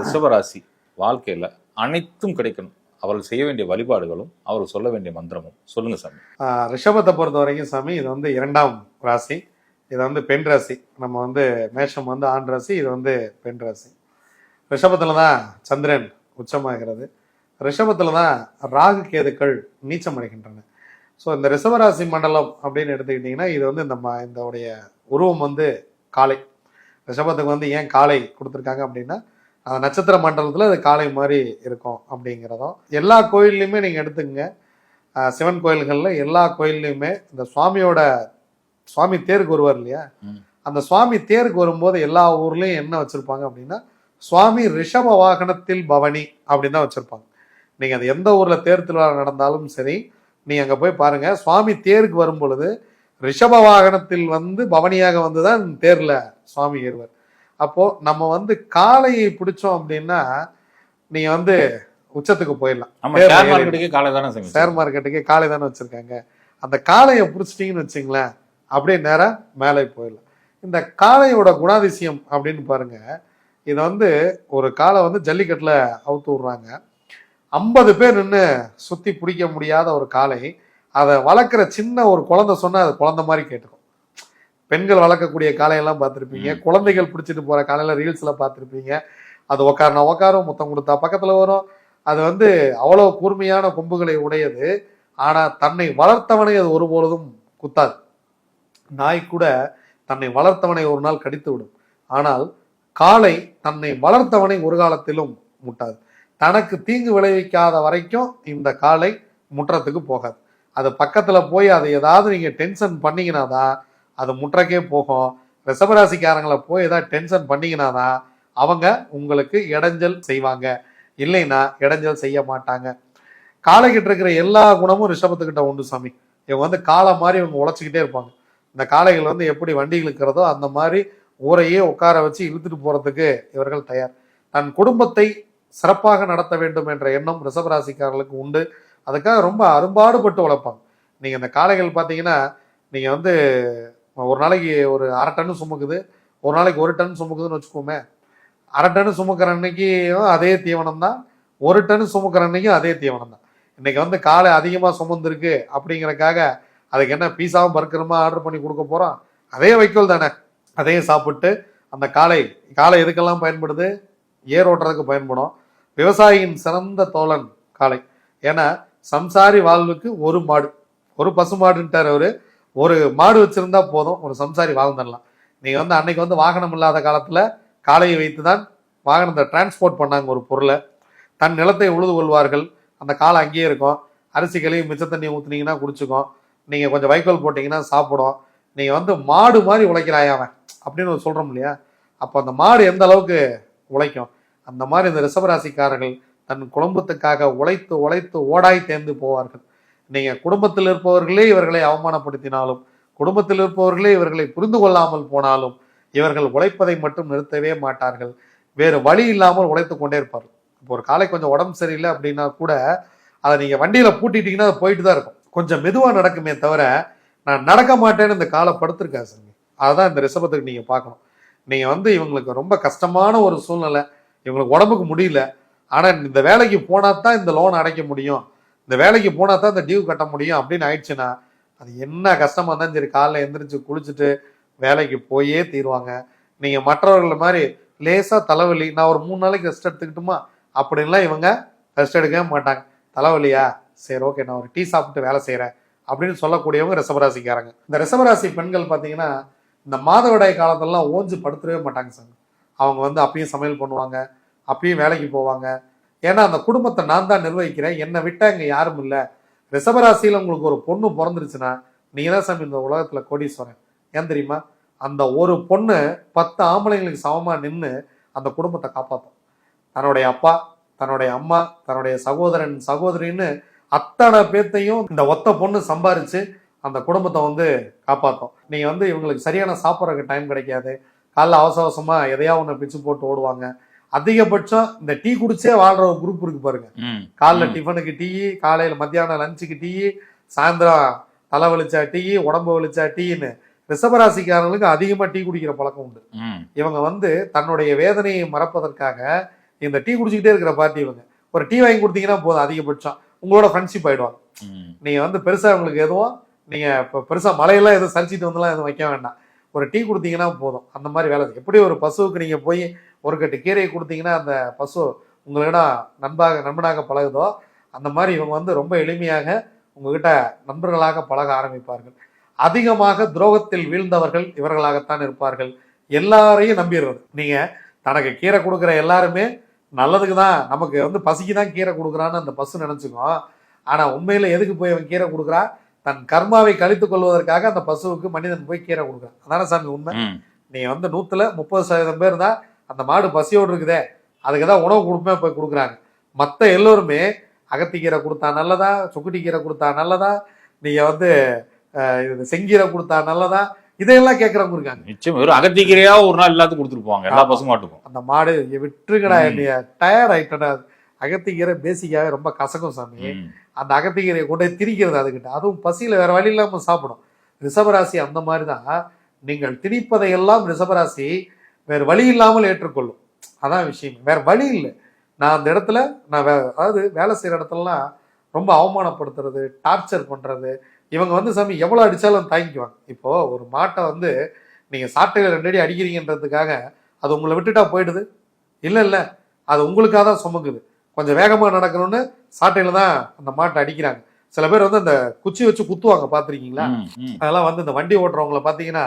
ரிஷபராசி வாழ்க்கையில அனைத்தும் கிடைக்கணும். அவர்கள் செய்ய வேண்டிய வழிபாடுகளும் அவர்கள் சொல்ல வேண்டிய மந்திரமும். சொல்லுங்க சாமி. ரிஷபத்தை பொறுத்த வரைக்கும் சாமி இது வந்து இரண்டாம் ராசி. இது வந்து பெண் ராசி. நம்ம வந்து மேஷம் வந்து ஆண் ராசி இது வந்து பெண் ராசி. ரிஷபத்தில் தான் சந்திரன் உச்சமாகிறது. ரிஷபத்தில் தான் ராகு கேதுக்கள் நீச்சம் அடைகின்றன. ஸோ இந்த ரிஷபராசி மண்டலம் அப்படின்னு எடுத்துக்கிட்டிங்கன்னா இது வந்து இந்த இதோடைய உருவம் வந்து காளை. ரிஷபத்துக்கு வந்து ஏன் காளை கொடுத்துருக்காங்க அப்படின்னா அந்த நட்சத்திர மண்டலத்தில் அது காளை மாதிரி இருக்கும் அப்படிங்கிறதும். எல்லா கோயில்லையுமே நீங்கள் எடுத்துக்கங்க. சிவன் கோயில்களில் எல்லா கோயில்லையுமே இந்த சுவாமியோட சுவாமி தேருக்கு வருவார் இல்லையா. அந்த சுவாமி தேருக்கு வரும்போது எல்லா ஊர்லேயும் என்ன வச்சுருப்பாங்க அப்படின்னா சுவாமி ரிஷப வாகனத்தில் பவனி அப்படின்னு தான் வச்சுருப்பாங்க. நீங்கள் அது எந்த ஊரில் தேர் திருவிழா நடந்தாலும் சரி நீங்கள் அங்கே போய் பாருங்கள் சுவாமி தேருக்கு வரும் பொழுது ரிஷப வாகனத்தில் வந்து பவனியாக வந்து தான் தேரில் சுவாமி ஏறுவார். அப்போது நம்ம வந்து காளையை பிடிச்சோம் அப்படின்னா நீங்கள் வந்து உச்சத்துக்கு போயிடலாம். ஷேர் மார்க்கெட்டுக்கே காலை தானே ஷேர் மார்க்கெட்டுக்கு காளை தானே வச்சிருக்காங்க. அந்த காளையை பிடிச்சிட்டிங்கன்னு வச்சுங்களேன் அப்படியே நேரா மேலே போயிடலாம். இந்த காளையோட குணாதிசயம் அப்படின்னு பாருங்க. இதை வந்து ஒரு காளை வந்து ஜல்லிக்கட்டில் அவுத்து விடுறாங்க. ஐம்பது பேர் நின்று சுற்றி பிடிக்க முடியாத ஒரு காளை அதை வளர்க்குற சின்ன ஒரு குழந்தை சொன்னால் அது குழந்தை மாதிரி கேட்டுக்கும். பெண்கள் வளர்க்கக்கூடிய காளையெல்லாம் பார்த்துருப்பீங்க. குழந்தைகள் பிடிச்சிட்டு போகிற காலையில் ரீல்ஸில் பார்த்துருப்பீங்க. அது உக்காரனா உக்காரும் முத்தம் கொடுத்தா பக்கத்தில் வரும். அது வந்து அவ்வளோ கூர்மையான கொம்புகளை உடையது. ஆனால் தன்னை வளர்த்தவனை அது ஒருபொழுதும் குத்தாது. நாய் கூட தன்னை வளர்த்தவனை ஒரு நாள் கடித்து விடும். ஆனால் காளை தன்னை வளர்த்தவனை ஒரு காலத்திலும் முட்டாது. தனக்கு தீங்கு விளைவிக்காத வரைக்கும் இந்த காளை முற்றத்துக்கு போகாது. அது பக்கத்துல போய் அதை ஏதாவது நீங்க டென்ஷன் பண்ணீங்கன்னா தான் அது முற்றக்கே போகும். ரிஷபராசிக்காரங்களை போய் ஏதாவது டென்ஷன் பண்ணிங்கன்னா தான் அவங்க உங்களுக்கு இடைஞ்சல் செய்வாங்க. இல்லைன்னா இடைஞ்சல் செய்ய மாட்டாங்க. காளைக்கிட்ட இருக்கிற எல்லா குணமும் ரிஷபத்துக்கிட்ட உண்டு சாமி. இவங்க வந்து காலை மாதிரி இவங்க உழைச்சிக்கிட்டே இருப்பாங்க. இந்த காளைகள் வந்து எப்படி வண்டி இழுக்கிறதோ அந்த மாதிரி ஊரையே உட்கார வச்சு இழுத்துட்டு போறதுக்கு இவர்கள் தயார். தன் குடும்பத்தை சிறப்பாக நடத்த வேண்டும் என்ற எண்ணம் ரிஷபராசிக்காரர்களுக்கு உண்டு. அதுக்காக ரொம்ப அரும்பாடுபட்டு உழைப்பாங்க. நீங்க இந்த காளைகள் பார்த்தீங்கன்னா நீங்க வந்து ஒரு நாளைக்கு ஒரு அரை டன் சுமக்குது. ஒரு நாளைக்கு ஒரு டன் சுமக்குதுன்னு வச்சுக்கோமே. அரை டன் சுமக்கிற அன்னைக்கும் அதே தீவனம் தான் ஒரு டன் சுமக்கிற அன்னைக்கும் அதே தீவனம் தான் இன்னைக்கு வந்து காலை அதிகமாக சுமந்துருக்கு அப்படிங்கறக்காக அதுக்கு என்ன பீஸாவும் பர்க்கருமா ஆர்டர் பண்ணி கொடுக்க போகிறோம் அதே வைக்கோல் தானே. அதையும் சாப்பிட்டு அந்த காளை காளை எதுக்கெல்லாம் பயன்படுது? ஏர் ஓட்டுறதுக்கு பயன்படும். விவசாயியின் சிறந்த தோழன் காளை ஏன்னா சம்சாரி வாழ்வுக்கு ஒரு மாடு ஒரு பசு மாடுன்ட்டார் அவர். ஒரு மாடு வச்சிருந்தா போதும். ஒரு சம்சாரி வாழ்ந்துடலாம் நீங்க வந்து அன்னைக்கு வந்து வாகனம் இல்லாத காலத்துல காளையை வைத்து தான் வாகனத்தை டிரான்ஸ்போர்ட் பண்ணாங்க ஒரு பொருளை. தன் நிலத்தை உழுது கொள்வார்கள். அந்த காலை அங்கேயே இருக்கும். அரிசி கழுவி மிச்ச தண்ணி ஊத்துனீங்கன்னா குடிச்சுக்கும். நீங்க கொஞ்சம் வைக்கோல் போட்டீங்கன்னா சாப்பிடும். நீங்க வந்து மாடு மாதிரி உழைக்கிறாய் அவன் அப்படின்னு ஒரு சொல்றோம் இல்லையா? அப்போ அந்த மாடு எந்த அளவுக்கு உழைக்கும்? அந்த மாதிரி இந்த ரிசவராசிக்காரர்கள் தன் குடும்பத்துக்காக உழைத்து உழைத்து ஓடாய் தேர்ந்து போவார்கள். நீங்க குடும்பத்தில் இருப்பவர்களே இவர்களை அவமானப்படுத்தினாலும் குடும்பத்தில் இருப்பவர்களே இவர்களை புரிந்து கொள்ளாமல் போனாலும் இவர்கள் உழைப்பதை மட்டும் நிறுத்தவே மாட்டார்கள். வேறு வழி இல்லாமல் உழைத்து கொண்டே இருப்பார்கள். இப்போ ஒரு காலை கொஞ்சம் உடம்பு சரியில்லை அப்படின்னா கூட அதை நீங்க வண்டியில பூட்டிட்டீங்கன்னா அது போயிட்டு தான் இருக்கும். கொஞ்சம் மெதுவாக நடக்குமே தவிர நான் நடக்க மாட்டேன்னு இந்த காலை படுத்திருக்கேன் சாமி. அதுதான் இந்த ரிஷபத்துக்கு நீங்க பார்க்கணும். நீங்க வந்து இவங்களுக்கு ரொம்ப கஷ்டமான ஒரு சூழ்நிலை. இவங்களுக்கு உடம்புக்கு முடியல. ஆனா இந்த வேலைக்கு போனா தான் இந்த லோன் அடைக்க முடியும். இந்த வேலைக்கு போனா தான் இந்த டியூ கட்ட முடியும் அப்படின்னு ஆயிடுச்சுன்னா அது என்ன கஷ்டமா இருந்தாலும் சரி காலைல எந்திரிச்சு குளிச்சுட்டு வேலைக்கு போயே தீருவாங்க. நீங்க மற்றவர்கள் மாதிரி லேசா தலைவலி நான் ஒரு மூணு நாளைக்கு ரெஸ்ட் எடுத்துக்கிட்டுமா? அப்படின்லாம் இவங்க ரெஸ்ட் எடுக்கவே மாட்டாங்க. தலைவலியா? சரி ஓகே நான் ஒரு டீ சாப்பிட்டு வேலை செய்கிறேன் அப்படின்னு சொல்லக்கூடியவங்க ரிசவராசிக்காரங்க இந்த ரிசவராசி பெண்கள் பார்த்தீங்கன்னா இந்த மாதவிடாய் காலத்திலலாம் ஓஞ்சு படுத்துடவே மாட்டாங்க சார் அவங்க வந்து அப்பயும் சமையல் பண்ணுவாங்க அப்பயும் வேலைக்கு போவாங்க. ஏன்னா அந்த குடும்பத்தை நான் தான் நிர்வகிக்கிறேன். என்னை விட்டால் இங்கே யாரும் இல்லை. ரிஷபராசியில் உங்களுக்கு ஒரு பொண்ணு பிறந்துருச்சுன்னா நீ தான் சாமி இந்த உலகத்தில் கோடீஸ்வரன்? ஏன் தெரியுமா? அந்த ஒரு பொண்ணு பத்து ஆம்பளைங்களுக்கு சமமாக நின்று அந்த குடும்பத்தை காப்பாற்றும் தன்னுடைய அப்பா தன்னுடைய அம்மா தன்னுடைய சகோதரன் சகோதரின்னு அத்தனை பேர்த்தையும் இந்த ஒத்த பொண்ணு சம்பாரித்து அந்த குடும்பத்தை வந்து காப்பாற்றும் நீங்கள் வந்து இவங்களுக்கு சரியான சாப்பிட்றதுக்கு டைம் கிடைக்காது. காலைல அவசர அவசரமாக எதையா ஒன்று பிச்சு போட்டு ஓடுவாங்க. அதிகபட்சம் இந்த டீ குடிச்சே வாழ்ற ஒரு குரூப் இருக்கு பாருங்க. காலைல. டிஃபனுக்கு டீ காலையில மத்தியானம் லஞ்சுக்கு டீ சாயந்தரம் தலை வலிச்சா டீ உடம்பு வலிச்சா டீன்னு ரிஷபராசிக்காரங்களுக்கு அதிகமா டீ குடிக்கிற பழக்கம் உண்டு. இவங்க வந்து தன்னுடைய வேதனையை மறப்பதற்காக இந்த டீ குடிச்சிக்கிட்டே இருக்கிற பார்ட்டி இவங்க ஒரு டீ வாங்கி கொடுத்தீங்கன்னா போதும் அதிகபட்சம் உங்களோட ஃப்ரெண்ட்ஷிப் ஆயிடுவாங்க. நீங்க வந்து பெருசா உங்களுக்கு எதுவும் நீங்க இப்போ பெருசா மலையெல்லாம் எதுவும் சரிச்சிட்டு வந்துலாம் எதுவும் வைக்க வேண்டாம் ஒரு டீ கொடுத்தீங்கன்னா போதும் அந்த மாதிரி வேலை. எப்படி ஒரு பசுவுக்கு நீங்க போய் ஒரு கட்டு கீரையை கொடுத்தீங்கன்னா அந்த பசு உங்களிடம் நண்பாக நண்பனாக பழகுதோ அந்த மாதிரி இவங்க வந்து ரொம்ப எளிமையாக உங்ககிட்ட நண்பர்களாக பழக ஆரம்பிப்பார்கள். அதிகமாக துரோகத்தில் வீழ்ந்தவர்கள் இவர்களாகத்தான் இருப்பார்கள். எல்லாரையும் நம்பிடுறது. நீங்க தனக்கு கீரை கொடுக்குற எல்லாருமே நல்லதுக்கு தான் நமக்கு வந்து பசிக்கு தான் கீரை கொடுக்குறான்னு அந்த பசு நினைச்சுக்கும். ஆனா உண்மையில எதுக்கு போய் அவன் கீரை கொடுக்குறா? தன் கர்மாவை கழித்துக் கொள்வதற்காக அந்த பசுவுக்கு மனிதன் போய் கீரை கொடுக்குறான். அதான சாமி உண்மை? ம். நீங்க வந்து நூத்துல முப்பது சதவீதம் பேர் தான் அந்த மாடு பசியோடு இருக்குதே அதுக்கு தான் உணவு கொடுப்பேன் போய் கொடுக்குறாங்க. மற்ற எல்லோருமே அகத்திக்கீரை கொடுத்தா நல்லதா சுக்குட்டி கீரை கொடுத்தா நல்லதா நீங்க வந்து இது செங்கீரை கொடுத்தா நல்லதா இதையெல்லாம் கேட்கறவங்க இருக்காங்க. நிச்சயம் வெறும் அகத்திக்கிறையா ஒரு நாள் எல்லாத்துக்கும் கொடுத்துருப்பாங்க எல்லா பசுமாட்டுக்கும். அந்த மாடு விட்டுருங்கடா. என்னைய டயர்ட் ஆயிட்டடா அகத்திக்கீரை பேசிக்காவே ரொம்ப கசக்கும் சாமி. அந்த அகத்திக்கீரையை கொண்டு போய் திணிக்கிறது அதுகிட்ட. அதுவும் பசியில வேற வழி இல்லாம சாப்பிடும் ரிஷபராசி அந்த மாதிரி தான் நீங்கள் திணிப்பதையெல்லாம் ரிஷபராசி வேற வழி இல்லாமல் ஏற்றுக்கொள்ளும். அதான் விஷயம். வேற வழி இல்லை. நான் அந்த இடத்துல நான் வே அதாவது வேலை செய்யற இடத்துலலாம் ரொம்ப அவமானப்படுத்துறது டார்ச்சர் பண்றது இவங்க வந்து சாமி எவ்வளவு அடிச்சாலும் தாங்கிக்குவாங்க. இப்போ ஒரு மாட்டை வந்து நீங்க சாட்டையில ரெண்டு அடி அடிக்கிறீங்கன்றதுக்காக அது உங்களை விட்டுட்டா போயிடுது. இல்ல இல்ல. அது உங்களுக்காக தான் சுமக்குது. கொஞ்சம் வேகமா நடக்கணும்னு சாட்டையில தான் அந்த மாட்டை அடிக்கிறாங்க. சில பேர் வந்து அந்த குச்சி வச்சு குத்துவாங்க. ம். அதெல்லாம் வந்து இந்த வண்டி ஓட்டுறவங்கள பாத்தீங்கன்னா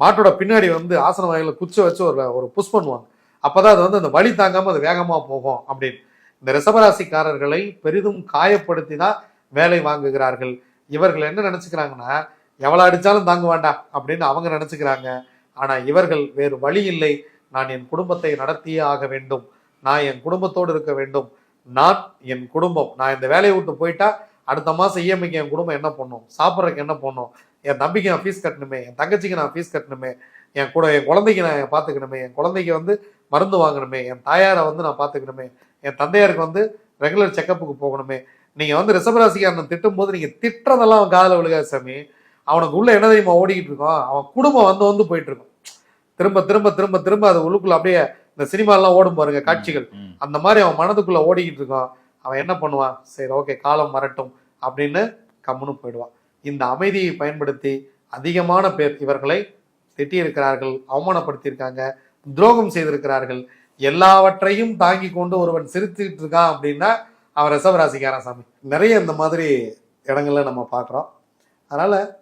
மாட்டோட பின்னாடி வந்து ஆசன வகையில் குச்சி வச்சு ஒரு ஒரு புஷ் பண்ணுவாங்க. அப்போதான் அது வந்து அந்த வழி தாங்காமல் அது வேகமாக போகும் அப்படின்னு. இந்த ரிசபராசிக்காரர்களை பெரிதும் காயப்படுத்தி தான் வேலை வாங்குகிறார்கள். இவர்கள் என்ன நினச்சிக்கிறாங்கன்னா எவ்வளோ அடித்தாலும் தாங்க வேண்டாம் அப்படின்னு அவங்க நினச்சிக்கிறாங்க. ஆனால் இவர்கள் வேறு வழி இல்லை. நான் என் குடும்பத்தை நடத்தியே ஆக வேண்டும். நான் என் குடும்பத்தோடு இருக்க வேண்டும். நான் என் குடும்பம். நான் இந்த வேலையை விட்டு போயிட்டா அடுத்த மாதம் இஎம்ஐக்கு என் குடும்பம் என்ன பண்ணும்? சாப்பிட்றதுக்கு என்ன பண்ணும்? என் தம்பிக்கு நான் ஃபீஸ் கட்டணுமே என் தங்கச்சிக்கு நான் ஃபீஸ் கட்டணுமே என் கூட என் குழந்தைக்கு நான் பார்த்துக்கணுமே என் குழந்தைக்கு வந்து மருந்து வாங்கணுமே என் தாயாரை வந்து நான் பார்த்துக்கணுமே என் தந்தையாருக்கு வந்து ரெகுலர் செக்கப்புக்கு போகணுமே. நீங்க வந்து ரிஷபராசிக்காரனை திட்டும் போது நீங்க திட்டுறதெல்லாம் அவன் காதுல விழுகாது சாமி. அவனுக்கு உள்ள என்ன தெரியுமா ஓடிக்கிட்டு இருக்கோம்? அவன் குடும்பம் வந்து வந்து போயிட்டு இருக்கும். திரும்ப திரும்ப திரும்ப திரும்ப அது உள்ளுக்குள்ள அப்படியே இந்த சினிமாலாம் ஓடும் பாருங்க காட்சிகள். அந்த மாதிரி அவன் மனதுக்குள்ள ஓடிக்கிட்டு இருக்கான் அவன் என்ன பண்ணுவான்? சரி ஓகே காலம் வரட்டும் அப்படின்னு கம்முன்னு போயிடுவான். இந்த அமைதியை பயன்படுத்தி அதிகமான பேர் இவர்களை திட்டியிருக்கிறார்கள் அவமானப்படுத்தியிருக்காங்க துரோகம் செய்திருக்கிறார்கள். எல்லாவற்றையும் தாங்கி கொண்டு ஒருவன் சிரித்துக்கிட்டு இருக்கான் அப்படின்னா அவன் ரிசவராசிக்காரன் சாமி. நிறைய இந்த மாதிரி இடங்கள்ல நம்ம பார்க்குறோம். அதனால்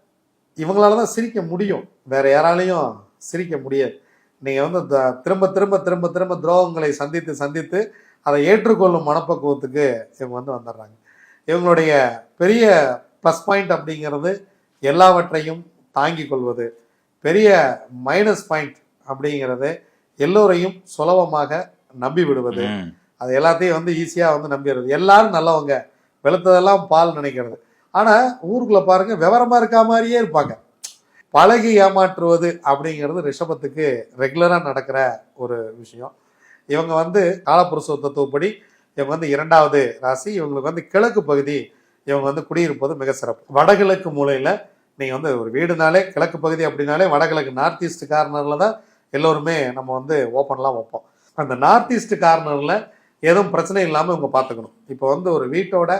இவங்களால தான் சிரிக்க முடியும். வேற யாராலையும் சிரிக்க முடியாது. நீங்கள் வந்து த- திரும்ப திரும்ப திரும்ப திரும்ப துரோகங்களை சந்தித்து சந்தித்து அதை ஏற்றுக்கொள்ளும் மனப்பக்குவத்துக்கு இவங்க வந்து வந்துடுறாங்க. இவங்களுடைய பெரிய ப்ளஸ் பாயிண்ட் அப்படிங்கிறது எல்லாவற்றையும் தாங்கிக் கொள்வது. பெரிய மைனஸ் பாயிண்ட் அப்படிங்கிறது எல்லோரையும் சுலபமாக நம்பி விடுவது. அது எல்லாத்தையும் வந்து ஈஸியா வந்து நம்பிடுறது. எல்லாரும் நல்லவங்க. வெளுத்ததெல்லாம் பால் நினைக்கிறது. ஆனா ஊருக்குள்ள பாருங்க விவரமா இருக்கா மாதிரியே இருப்பாங்க. பழகி ஏமாற்றுவது அப்படிங்கிறது ரிஷபத்துக்கு ரெகுலரா நடக்கிற ஒரு விஷயம். இவங்க வந்து காலப்புருஷ தத்துவப்படி இவங்க வந்து இரண்டாவது ராசி இவங்களுக்கு வந்து கிழக்கு பகுதி இவங்க வந்து குடியிருப்பது மிக சிறப்பு. வடகிழக்கு மூலையில் நீங்கள் வந்து ஒரு வீடுனாலே கிழக்கு பகுதி அப்படின்னாலே வடகிழக்கு நார்த் ஈஸ்ட் கார்னரில் தான் எல்லோருமே நம்ம வந்து ஓப்பன்லாம் வைப்போம். அந்த நார்த் ஈஸ்ட் கார்னரில் எதுவும் பிரச்சனை இல்லாமல் இவங்க பார்த்துக்கணும். இப்போ வந்து ஒரு வீட்டோட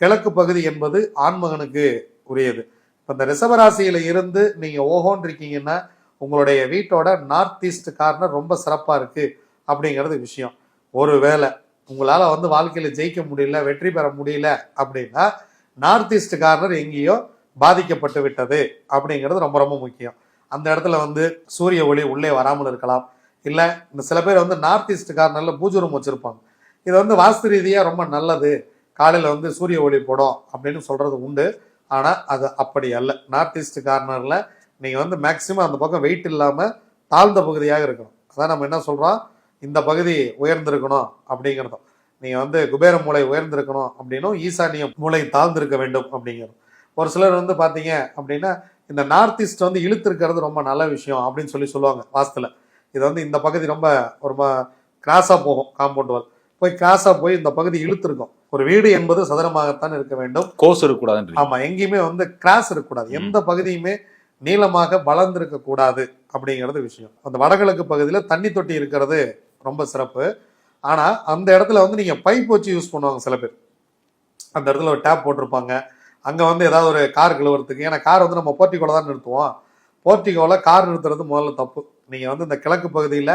கிழக்கு பகுதி என்பது ஆண்மகனுக்கு உரியது. இப்போ இந்த ரிசவராசியில் இருந்து நீங்கள் ஓஹோன்னு இருக்கீங்கன்னா உங்களுடைய வீட்டோட நார்த் ஈஸ்ட் கார்னர் ரொம்ப சிறப்பாக இருக்குது அப்படிங்கிறது விஷயம். ஒரு வேளை உங்களால் வந்து வாழ்க்கையில் ஜெயிக்க முடியல வெற்றி பெற முடியல அப்படின்னா நார்த் ஈஸ்ட் கார்னர் எங்கேயோ பாதிக்கப்பட்டு விட்டது அப்படிங்கிறது ரொம்ப ரொம்ப முக்கியம். அந்த இடத்துல வந்து சூரிய ஒளி உள்ளே வராமல் இருக்கலாம். இல்லை இந்த சில பேர் வந்து நார்த் ஈஸ்ட் கார்னரில் பூஜை ரூம் வச்சுருப்பாங்க. இது வந்து வாஸ்து ரீதியாக ரொம்ப நல்லது. காலையில் வந்து சூரிய ஒளி போடும் அப்படின்னு சொல்கிறது உண்டு. ஆனால் அது அப்படி அல்ல. நார்த் ஈஸ்ட் கார்னரில் நீங்கள் வந்து மேக்சிமம் அந்த பக்கம் வெயிட் இல்லாமல் தாழ்ந்த பகுதியாக இருக்கணும். அதான் நம்ம என்ன சொல்கிறோம் இந்த பகுதி உயர்ந்திருக்கணும் அப்படிங்கிறதும். நீங்க வந்து குபேர மூளை உயர்ந்திருக்கணும் அப்படின்னும் ஈசானிய மூளை தாழ்ந்திருக்க வேண்டும் அப்படிங்கிறது ஒரு சிலர் வந்து பாத்தீங்க அப்படின்னா இந்த நார்த் ஈஸ்ட் வந்து இழுத்திருக்கிறது ரொம்ப நல்ல விஷயம் அப்படின்னு சொல்லி சொல்லுவாங்க வாஸ்துல இது வந்து இந்த பகுதி ரொம்ப ஒரு கிராஸா போகும் காம்பவுண்ட் வால் போய் கிராஸா போய் இந்த பகுதி இழுத்திருக்கும். ஒரு வீடு என்பது சதுரமாகத்தான் இருக்க வேண்டும். கோர்ஸ் இருக்கக்கூடாதுன்றீங்க. ஆமா எங்கேயுமே வந்து கிராஸ் இருக்கக்கூடாது. எந்த பகுதியுமே நீளமாக வளர்ந்திருக்க கூடாது அப்படிங்கிறது விஷயம். அந்த வடகிழக்கு பகுதியில தண்ணி தொட்டி இருக்கிறது ரொம்ப சிறப்பு. ஆனால் அந்த இடத்துல வந்து நீங்கள் பைப் வச்சு யூஸ் பண்ணுவாங்க சில பேர். அந்த இடத்துல ஒரு டேப் போட்டிருப்பாங்க. அங்கே வந்து ஏதாவது ஒரு கார் கழுவுறதுக்கு ஏன்னா கார் வந்து நம்ம போர்ட்டிகோல தான் நிறுத்துவோம். போர்ட்டிகோவில் கார் நிறுத்துறது முதல்ல தப்பு. நீங்கள் வந்து இந்த கிழக்கு பகுதியில்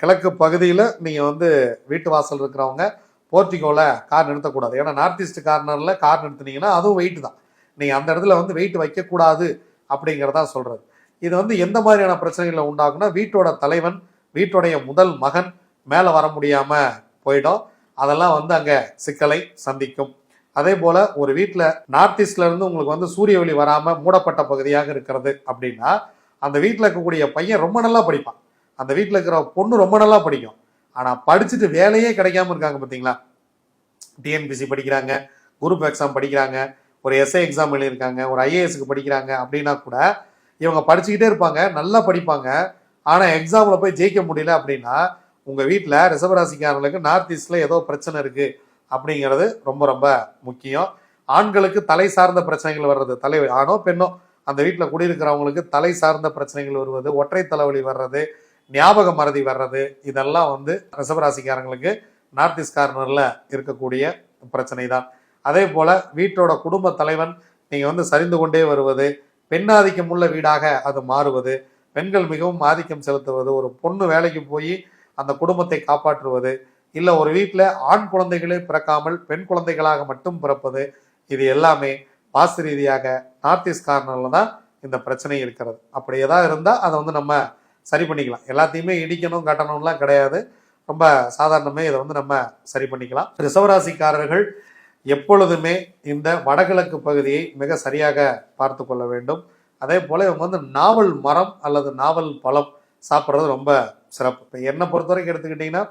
கிழக்கு பகுதியில் நீங்கள் வந்து வீட்டு வாசல் இருக்கிறவங்க போர்ட்டிகோவில் கார் நிறுத்தக்கூடாது. ஏன்னா நார்த் ஈஸ்ட் கார்னரில் கார் நிறுத்துனீங்கன்னா அதுவும் வெயிட் தான். நீங்கள் அந்த இடத்துல வந்து வெயிட் வைக்கக்கூடாது அப்படிங்கிறதா சொல்கிறது இது வந்து எந்த மாதிரியான பிரச்சனைகளை உண்டாகும்னா வீட்டோட தலைவன் வீட்டுடைய முதல் மகன் மேலே வர முடியாமல் போயிடும். அதெல்லாம் வந்து அங்கே சிக்கலை சந்திக்கும். அதே போல் ஒரு வீட்டில் நார்த் ஈஸ்ட்லேருந்து உங்களுக்கு வந்து சூரிய ஒளி வராமல் மூடப்பட்ட பகுதியாக இருக்கிறது அப்படின்னா அந்த வீட்டில் இருக்கக்கூடிய பையன் ரொம்ப நல்லா படிப்பான். அந்த வீட்டில் இருக்கிற பொண்ணு ரொம்ப நல்லா படிக்கும். ஆனால் படிச்சுட்டு வேலையே கிடைக்காம இருக்காங்க பார்த்தீங்களா டிஎன்பிசி படிக்கிறாங்க குரூப் எக்ஸாம் படிக்கிறாங்க ஒரு எஸ்ஐ எக்ஸாம் எழுதியிருக்காங்க ஒரு ஐஏஎஸ்க்கு படிக்கிறாங்க அப்படின்னா கூட இவங்க படிச்சுக்கிட்டே இருப்பாங்க நல்லா படிப்பாங்க. ஆனால் எக்ஸாமில் போய் ஜெயிக்க முடியல அப்படின்னா உங்கள் வீட்டில் ரிசவராசிக்காரங்களுக்கு நார்த் ஈஸ்டில் ஏதோ பிரச்சனை இருக்குது அப்படிங்கிறது ரொம்ப ரொம்ப முக்கியம். ஆண்களுக்கு தலை சார்ந்த பிரச்சனைகள் வர்றது தலை ஆணோ பெண்ணோ அந்த வீட்டில் குடியிருக்கிறவங்களுக்கு தலை சார்ந்த பிரச்சனைகள் வருவது ஒற்றை தலைவலி வர்றது ஞாபக மறதி வர்றது இதெல்லாம் வந்து ரிசவராசிக்காரங்களுக்கு நார்த் ஈஸ்ட் கார்னரில் இருக்கக்கூடிய பிரச்சனை தான் அதே போல் வீட்டோட குடும்ப தலைவன் நீங்கள் வந்து சரிந்து கொண்டே வருவது பெண்ணாதிக்கம் உள்ள வீடாக அது மாறுவது பெண்கள் மிகவும் ஆதிக்கம் செலுத்துவது ஒரு பொண்ணு வேலைக்கு போய் அந்த குடும்பத்தை காப்பாற்றுவது இல்லை ஒரு வீட்டில் ஆண் குழந்தைகளே பிறக்காமல் பெண் குழந்தைகளாக மட்டும் பிறப்பது இது எல்லாமே வாசு ரீதியாக நார்த் ஈஸ்ட் கார்னரில் தான் இந்த பிரச்சனை இருக்கிறது. அப்படி ஏதாவது இருந்தால் அதை வந்து நம்ம சரி பண்ணிக்கலாம். எல்லாத்தையுமே இடிக்கணும் கட்டணும்லாம் கிடையாது. ரொம்ப சாதாரணமே இதை வந்து நம்ம சரி பண்ணிக்கலாம். ரிசவராசிக்காரர்கள் எப்பொழுதுமே இந்த வடகிழக்கு பகுதியை மிக சரியாக பார்த்து கொள்ள வேண்டும். அதே போல் இவங்க வந்து நாவல் மரம் அல்லது நாவல் பழம் சாப்பிட்றது ரொம்ப சிறப்பு. இப்போ என்னை பொறுத்த வரைக்கும் எடுத்துக்கிட்டிங்கன்னா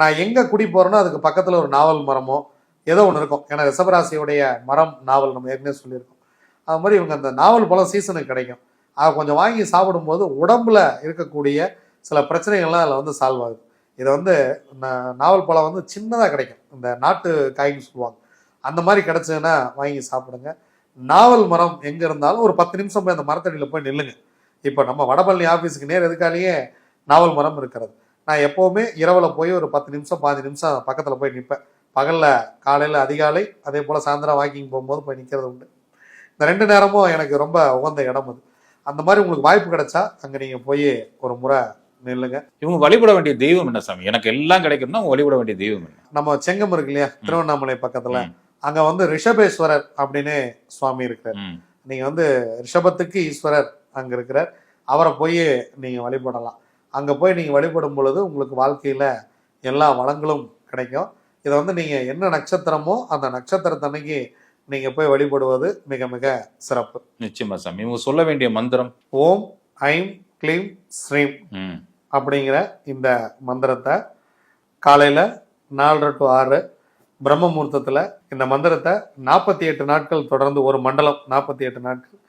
நான் எங்கே குடி போகிறேனோ அதுக்கு பக்கத்தில் ஒரு நாவல் மரமோ ஏதோ ஒன்று இருக்கும். ஏன்னா ரிசபராசியுடைய மரம் நாவல் நம்ம ஏற்கனவே சொல்லியிருக்கோம். அது மாதிரி இவங்க அந்த நாவல் பழம் சீசனுக்கு கிடைக்கும். அதை கொஞ்சம் வாங்கி சாப்பிடும்போது உடம்புல இருக்கக்கூடிய சில பிரச்சனைகள்லாம் அதில் வந்து சால்வ் ஆகுது. இதை வந்து நாவல் பழம் வந்து சின்னதாக கிடைக்கும். இந்த நாட்டு காய்ன்னு சொல்லுவாங்க. அந்த மாதிரி கிடைச்சதுன்னா வாங்கி சாப்பிடுங்க. நாவல் மரம் எங்கே இருந்தாலும் ஒரு பத்து நிமிஷம் போய் அந்த மரத்தடியில் போய் நில்லுங்க. இப்போ நம்ம வடபழனி ஆஃபீஸுக்கு நேர் எதுக்காலேயே நாவல் மரம் இருக்கிறது. நான் எப்போவுமே இரவில் போய் ஒரு பத்து நிமிஷம் பாஞ்சு நிமிஷம் பக்கத்தில் போய் நிற்பேன் பகலில் காலையில் அதிகாலை அதே போல் சாயந்தரம் வாக்கிங் போகும்போது போய் நிற்கிறது உண்டு. இந்த ரெண்டு நேரமும் எனக்கு ரொம்ப உகந்த இடம் அது. அந்த மாதிரி உங்களுக்கு வாய்ப்பு கிடைச்சா அங்கே நீங்கள் போய் ஒரு முறை நில்லுங்க. இவங்க வழிபட வேண்டிய தெய்வம் என்ன சாமி? எனக்கு எல்லாம் கிடைக்கணும்னா அவங்க வழிபட வேண்டிய தெய்வம் என்ன? நம்ம செங்கம் இருக்கு இல்லையா? திருவண்ணாமலை பக்கத்தில். அங்கே வந்து ரிஷபேஸ்வரர் அப்படின்னு சுவாமி இருக்கிறார். நீங்கள் வந்து ரிஷபத்துக்கு ஈஸ்வரர் அங்கே இருக்கிறார் அவரை போய் நீங்கள் வழிபடலாம். அங்கே போய் நீங்கள் வழிபடும் பொழுது உங்களுக்கு வாழ்க்கையில் எல்லா வளங்களும் கிடைக்கும். இதை வந்து நீங்கள் என்ன நட்சத்திரமோ அந்த நட்சத்திரத்தன்னைக்கு நீங்கள் போய் வழிபடுவது மிக மிக சிறப்பு. நிச்சயமா சாமி. இவங்க சொல்ல வேண்டிய மந்திரம்? ஓம் ஐம் க்ளீம் ஸ்ரீம். அப்படிங்கிற இந்த மந்திரத்தை காலையில் நாலரை டு ஆறு பிரம்ம முகூர்த்தத்தில் இந்த மந்திரத்தை நாற்பத்தி எட்டு நாட்கள் தொடர்ந்து ஒரு மண்டலம் நாற்பத்தி எட்டு நாட்கள்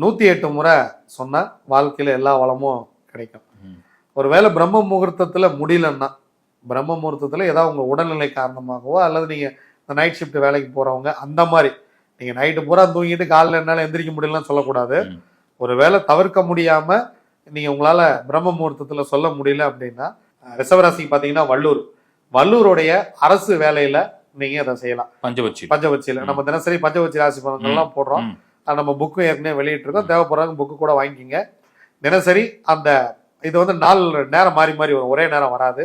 நூற்றி எட்டு முறை சொன்னால் வாழ்க்கையில் எல்லா வளமும் கிடைக்கும். ஒருவேளை பிரம்ம முகூர்த்தத்தில் முடியலன்னா பிரம்ம முகூர்த்தத்தில் ஏதாவது உங்கள் உடல்நிலை காரணமாகவோ அல்லது நீங்கள் இந்த நைட் ஷிஃப்ட் வேலைக்கு போகிறவங்க அந்த மாதிரி நீங்கள் நைட்டு பூரா தூங்கிட்டு காலையில் என்னால் எந்திரிக்க முடியலன்னு சொல்லக்கூடாது. ம். ஒருவேளை தவிர்க்க முடியாமல் நீங்கள் உங்களால் பிரம்ம முகூர்த்தத்தில் சொல்ல முடியல அப்படின்னா ரிஷபராசிக்கு பார்த்தீங்கன்னா வள்ளூர். வள்ளூருடைய அரசு வேலையில் நீங்கள் அதை செய்யலாம். பஞ்சவச்சி பஞ்சவச்சியில். நம்ம தினசரி பஞ்சவச்சி ராசி பலன்கள்லாம் போடுறோம். நம்ம புக்கும் ஏற்கனவே வெளியிட்டிருக்கோம். தேவைப்படுறவங்க புக்கு கூட வாங்கிக்கிங்க. தினசரி அந்த இது வந்து நாள் நேரம் மாறி மாறி வரும். ஒரே நேரம் வராது.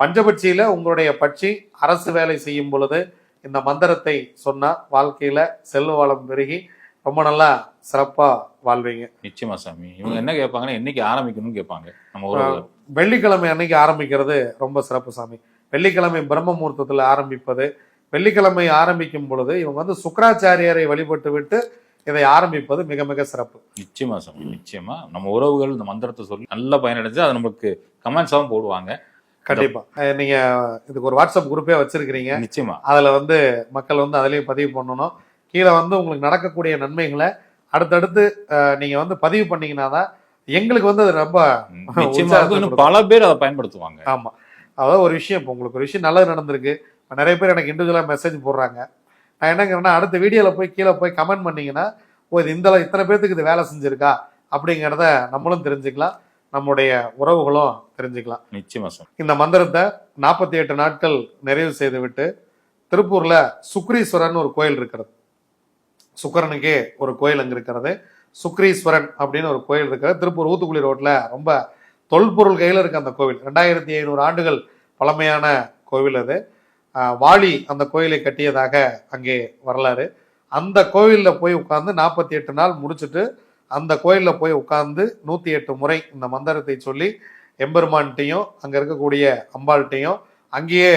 பஞ்சபட்சியில உங்களுடைய பட்சி அரசு வேலை செய்யும் பொழுது இந்த மந்திரத்தை சொன்னா வாழ்க்கையில செல்வ வளம் பெருகி ரொம்ப நல்லா சிறப்பா வாழ்வீங்க. நிச்சயமா சாமி. இவங்க என்ன கேட்பாங்கன்னா என்னைக்கு ஆரம்பிக்கணும்னு கேட்பாங்க. நம்ம உறவுகள் வெள்ளிக்கிழமை அன்னைக்கு ஆரம்பிக்கிறது ரொம்ப சிறப்பு சாமி. வெள்ளிக்கிழமை பிரம்ம முகூர்த்தத்தில் ஆரம்பிப்பது வெள்ளிக்கிழமை ஆரம்பிக்கும் பொழுது இவங்க வந்து சுக்கராச்சாரியரை வழிபட்டு விட்டு இதை ஆரம்பிப்பது மிக மிக சிறப்பு. நிச்சயமா சாமி நிச்சயமா. நம்ம உறவுகள் இந்த மந்திரத்தை சொல்லி நல்லா பயனடைஞ்சு அது நமக்கு கமெண்ட்ஸாகவும் போடுவாங்க. கண்டிப்பா. நீங்க இதுக்கு ஒரு வாட்ஸ்அப் குரூப்பே வச்சிருக்கிறீங்க. நிச்சயமா. அதுல வந்து மக்கள் வந்து அதுலயும் பதிவு பண்ணணும். கீழே வந்து உங்களுக்கு நடக்கக்கூடிய நன்மைகளை அடுத்தடுத்து நீங்க வந்து பதிவு பண்ணீங்கன்னா தான் எங்களுக்கு வந்து அது ரொம்ப. பல பேர் அதை பயன்படுத்துவாங்க. ஆமா. அதாவது ஒரு விஷயம் இப்போ உங்களுக்கு ஒரு விஷயம் நல்லது நடந்திருக்கு. நிறைய பேர் எனக்கு இண்டிவிஜுவலா மெசேஜ் போடுறாங்க. நான் என்னங்கிறேன்னா அடுத்த வீடியோல போய் கீழே போய் கமெண்ட் பண்ணீங்கன்னா ஓ இது இந்த இத்தனை பேர்த்துக்கு இது வேலை செஞ்சிருக்கா? அப்படிங்கிறத நம்மளும் தெரிஞ்சுக்கலாம். நம்முடைய உறவுகளும் தெரிஞ்சுக்கலாம். நிச்சயமா சாமி இந்த மந்திரத்தை நாற்பத்தி எட்டு நாட்கள் நிறைவு செய்துவிட்டு திருப்பூர்ல சுக்ரீஸ்வரன் ஒரு கோயில் இருக்கிறது. சுக்கரனுக்கே ஒரு கோயில் அங்க இருக்கிறது. சுக்ரீஸ்வரன் அப்படின்னு ஒரு கோயில் இருக்கிறது. திருப்பூர் ஊத்துக்குளி ரோட்ல ரொம்ப தொல்பொருள் கையில் இருக்கு அந்த கோவில். ரெண்டாயிரத்தி ஐநூறு ஆண்டுகள் பழமையான கோவில் அது. வாலி அந்த கோயிலை கட்டியதாக அங்கே வரலாறு. அந்த கோவிலில் போய் உட்கார்ந்து நாற்பத்தி எட்டு நாள் முடிச்சுட்டு அந்த கோயிலில் போய் உட்கார்ந்து நூற்றி எட்டு முறை இந்த மந்திரத்தை சொல்லி எம்பெருமான்கிட்டையும் அங்கே இருக்கக்கூடிய அம்பாள்கிட்டையும் அங்கேயே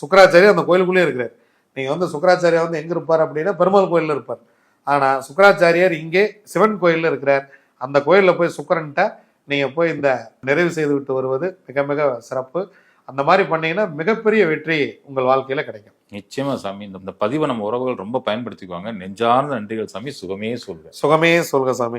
சுக்கராச்சாரியர் அந்த கோயிலுக்குள்ளேயே இருக்கிறார். நீங்கள் வந்து சுக்கராச்சாரியார் வந்து எங்கே இருப்பார் அப்படின்னா பெருமாள் கோயிலில் இருப்பார். ஆனால் சுக்கராச்சாரியார் இங்கே சிவன் கோயிலில் இருக்கிறார். அந்த கோயிலில் போய் சுக்கரன்ட்ட நீங்கள் போய் இந்த நிறைவு செய்து விட்டு வருவது மிக மிக சிறப்பு. அந்த மாதிரி பண்ணீங்கன்னா மிகப்பெரிய வெற்றி உங்கள் வாழ்க்கையில கிடைக்கும். நிச்சயமா சாமி. இந்த பதிவை நம்ம உறவுகள் ரொம்ப பயன்படுத்திக்குவாங்க. நெஞ்சார்ந்த நன்றிகள் சாமி. சுகமே சொல்வேன். சுகமே சொல்க சாமி.